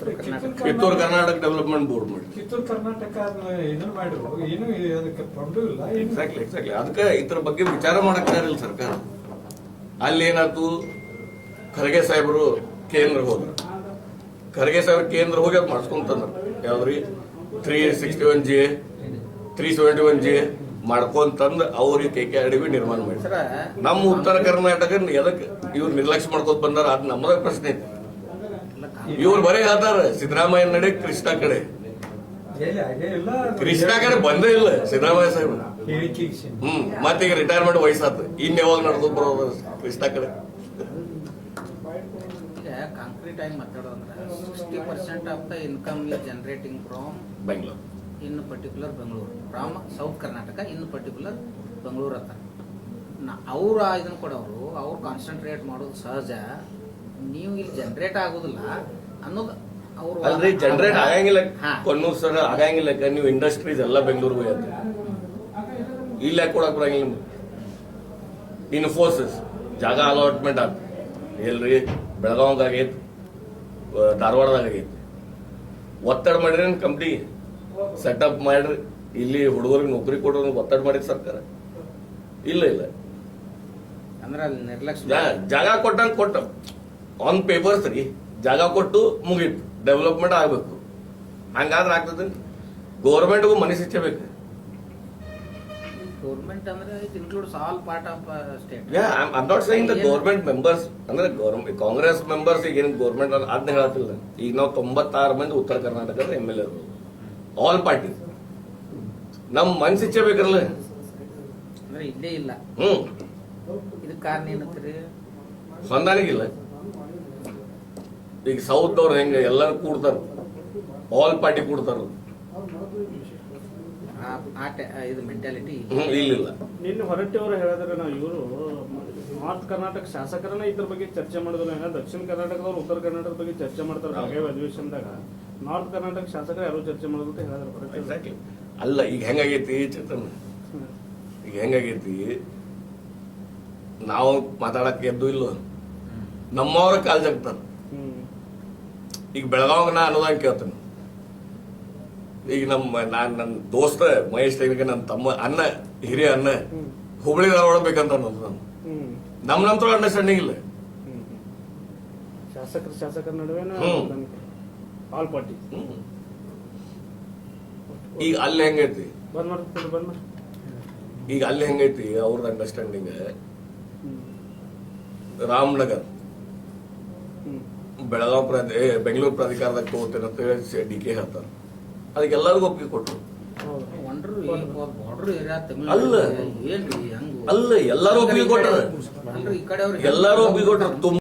ಉತ್ತರ Karnataka. Kittur Karnataka development board ಮಾಡಿ. ಕಿತ್ತೂರು ಕರ್ನಾಟಕ ಇದನ್ನ ಮಾಡಿದ್ರು. ಏನು ಅದಕ್ಕೆ ತೊಂದರೆ ಇಲ್ಲ ಎಕ್ಸಾಕ್ಟ್ಲಿ ಎಕ್ಸಾಕ್ಟ್ಲಿ ಅದಕ್ಕೆ ಇದ್ರ ಬಗ್ಗೆ ವಿಚಾರ ಮಾಡಕ್ ಇಲ್ಲ ಸರ್ಕಾರ. ಅಲ್ಲಿ ಏನಾಯ್ತು? ಖರ್ಗೆ ಸಾಹೇಬರು ಕೇಂದ್ರ ಹೋದ್ರು. ಖರ್ಗೆ ಸಾಹೇಬ್ರು ಕೇಂದ್ರ ಹೋಗಿ ಅದು ಮಾಡ್ಸ್ಕೊಂತಂದ್ರು ಯಾವ್ದ್ರಿ? Three sixty one G three seventy one G ಮಾಡ್ಕೊಂತಂದು ಅವ್ರಿಗೆ K K R D B ನಿರ್ಮಾಣ ಮಾಡಿ ಸರ ನಮ್ಮ ಉತ್ತರ ಕರ್ನಾಟಕ ಎದಕ್ ಇವ್ರು ನಿರ್ಲಕ್ಷ್ಯ ಮಾಡ್ಕೊತ ಬಂದಾರ? ಅದ್ ನಮ್ಮದ ಪ್ರಶ್ನೆ. ಐತಿ ಇವ್ರು ಬರೇ ಹೇಳ್ತಾರ ಸಿದ್ದರಾಮಯ್ಯ ನಡೆ ಕೃಷ್ಣ ಕಡೆ. ಇಲ್ಲ ಹಾಗೆ ಇಲ್ಲ ಕೃಷ್ಣ ಕಡೆ ಬಂದೇ ಇಲ್ಲ ಸಿದ್ದರಾಮಯ್ಯ ಸಾಹೇಬ್. ಹ್ಮ್ ಮತ್ತೀಗ ರಿಟೈರ್ಮೆಂಟ್ ವಯಸ್ಸಾತು. ಇನ್ ಯಾವಾಗ ನಡೆದು ಬರೋದು ಕೃಷ್ಣ ಕಡೆ? ಕಾಂಕ್ರೀಟ್ ಆಗಿ ಮಾತಾಡೋದಂದ್ರೆ sixty percent of the income is generating from Bengaluru in particular Bengaluru from south Karnataka in particular Bengaluru ಅಂತ ನಾ ಅವ್ರ ಇದನ್ನ ಕೊಡೋರು ಅವ್ರು ಕಾನ್ಸಂಟ್ರೇಟ್ ಮಾಡೋದು ಸಹಜ. ನೀವು ಇಲ್ಲಿ ಜನರೇಟ್ ಆಗೋದಿಲ್ಲ. ಅನ್ನೋದು ಅವರು ಅಲ್ರಿ ಜನರೇಟ್ ಆಗಂಗಿಲ್ಲ. ಕೊನೂರು ಕೊನ್ನೂರ್ ಸರ್ ಆಗಂಗಿಲ್ಲ. ನೀವು ಇಂಡಸ್ಟ್ರೀಸ್ ಎಲ್ಲ ಬೆಂಗಳೂರಿಗೆ ಹೋಯ್ತು ಇಲ್ಲ ಯಾಕೆ ಕೊಡಕ್ ಬರಂಗಿಲ್ಲ ನಿಮ್ಗೆ? ಇನ್ಫೋಸಿಸ್ ಜಾಗ ಅಲಾಟ್ಮೆಂಟ್ ಆಗ್ತದೆ ಎಲ್ರಿ ಬೆಳಗಾವ್ದಾಗ ಆಗೈತಿ ಧಾರವಾಡದಾಗ ಆಗೈತಿ. ಒತ್ತಡ ಮಾಡಿರಿ ಕಂಪ್ನಿ ಸೆಟಪ್ ಮಾಡ್ರಿ. ಇಲ್ಲಿ ಹುಡುಗರಿಗೆ ನೌಕರಿ ಕೊಡೋದು ಒತ್ತಡ ಮಾಡಿದ ಸರ್ಕಾರ. ಇಲ್ಲ ಇಲ್ಲ. ಅಂದ್ರೆ ನಿರ್ಲಕ್ಷ್ಯ ಜಾಗ ಕೊಟ್ಟಂಗೆ ಕೊಟ್ಟ. ಆನ್ ಪೇಪರ್ಸ್ ರೀ. ಜಾಗ ಕೊಟ್ಟು ಮುಗೀತು. ಡೆವಲಪ್ಮೆಂಟ್ ಆಗಬೇಕು. ಹಂಗಾದ್ರೆ ಆಗ್ತದೆ. ಗೌರ್ಮೆಂಟ್ಗೂ ಮನೆ ಸಿಚ್ಚಬೇಕು ಗೌರ್ಮೆಂಟ್ ಅಂದ್ರೆ includes all part of state I'm not saying the government members ಅಂದ್ರೆ ಗೌರ್ಮೆಂಟ್ ಕಾಂಗ್ರೆಸ್ ಮೆಂಬರ್ಸ್ ಈಗ ಏನು ಗೌರ್ಮೆಂಟ್ ಅದನ್ನ ಹೇಳತ್ತಿಲ್ಲ. ಈಗ ನಾವು ತೊಂಬತ್ತಾರು ಮಂದಿ ಉತ್ತರ ಕರ್ನಾಟಕದ M L A all party ನಮ್ ಮನ್ಸು ಇಚ್ಛಬೇಕಲ್ಲ ಅಂದ್ರೆ ಇಲ್ಲೇ ಇಲ್ಲ. ಹ್ಮ್. ಇದಕ್ಕೆ ಕಾರಣ ಏನಂತೀರಿ? ಹೊಂದಾಣಿಗಿಲ್ಲ ಈಗ ಸೌತ್ ಅವ್ರು ಹೆಂಗ ಎಲ್ಲರೂ ಕೂಡ್ತಾರ. All party ಕೂಡ್ತಾರ. ಆ- ಆ ಟೆ- ಇದು ಮೆಂಟಾಲಿಟಿ ಹ್ಮ್ ಇಲ್ಲಿಲ್ಲ. ನಿನ್ನೆ ಹೊರಟ್ಟಿ ಅವರು ಹೇಳಿದ್ರೆ ನಾವು ಇವರು ನಾರ್ತ್ ಕರ್ನಾಟಕ ಶಾಸಕರನ್ನ ಇದ್ರ ಬಗ್ಗೆ ಚರ್ಚೆ ಮಾಡಿದ್ರು. ಏನೋ ದಕ್ಷಿಣ ಕರ್ನಾಟಕದವ್ರು ಉತ್ತರ ಕರ್ನಾಟಕದ ಬಗ್ಗೆ ಚರ್ಚೆ ಮಾಡ್ತಾರೆ. ಹಾಗೆ ಅಧಿವೇಶನದಾಗ ನಾರ್ತ್ ಕರ್ನಾಟಕ ಶಾಸಕರು ಯಾರು ಚರ್ಚೆ ಮಾಡೋದು ಅಂತ ಹೇಳಿದ್ರು. ಅಲ್ಲ ಈಗ ಹೆಂಗಾಗೈತಿ ಚೇತನ್? ಈಗ ಹೆಂಗಾಗೈತಿ? ನಾವು ಮಾತಾಡಕ್ ಎದ್ದು ಇಲ್ಲ ನಮ್ಮವ್ರ ಕಾಲ್ ಜಗ್ತಾರ. ಈಗ ಬೆಳಗಾವ್ ನಾ ಅನುದಾನ ಕೇಳ್ತೇನೆ ಈಗ ನಮ್ಮ ನಾನು ನನ್ನ ದೋಸ್ತ ಮಹೇಶ್ ತೆಗಿಲಿಕ್ಕೆ ನನ್ನ ತಮ್ಮ ಅನ್ನ ಹಿರಿಯ ಅನ್ನ. ಹುಬ್ಳಿ ಧಾರವಾಡ ಬೇಕಂತ ಅನ್ನೋದು ನಾನು ನಮ್ಮ ನಮ್ ನಂತರ ಅಂಡರ್ಸ್ಟ್ಯಾಂಡಿಂಗ್ ಇಲ್ಲ. ಶಾಸಕರು ಶಾಸಕರ ನಡುವೆ. All party. ಈಗ ಅಲ್ಲಿ ಹೆಂಗೈತಿ ಈಗ ಅಲ್ಲಿ ಹೆಂಗೈತಿ ಅವ್ರದ್ದು ಅಂಡರ್ಸ್ಟ್ಯಾಂಡಿಂಗ್. ರಾಮನಗರ್. ಬೆಳಗಾವ್ ಪ್ರಾಧಿ ಬೆಂಗಳೂರು ಪ್ರಾಧಿಕಾರದಾಗ ತಗೋತೇನೆ ಅಂತ ಹೇಳಿ ಡಿ, ಕೆ ಹೇಳ್ತಾರೆ. ಅದಕ್ಕೆ ಎಲ್ಲರಿಗೂ ಒಪ್ಪಿಗೆ ಕೊಟ್ಟರು. ಅಲ್ಲ. ಅಲ್ಲ, ಎಲ್ಲರೂ ಒಪ್ಪಿಗೆ ಕೊಟ್ಟರು. ಎಲ್ಲರೂ ಒಪ್ಪಿಗೆ ಕೊಟ್ಟರು.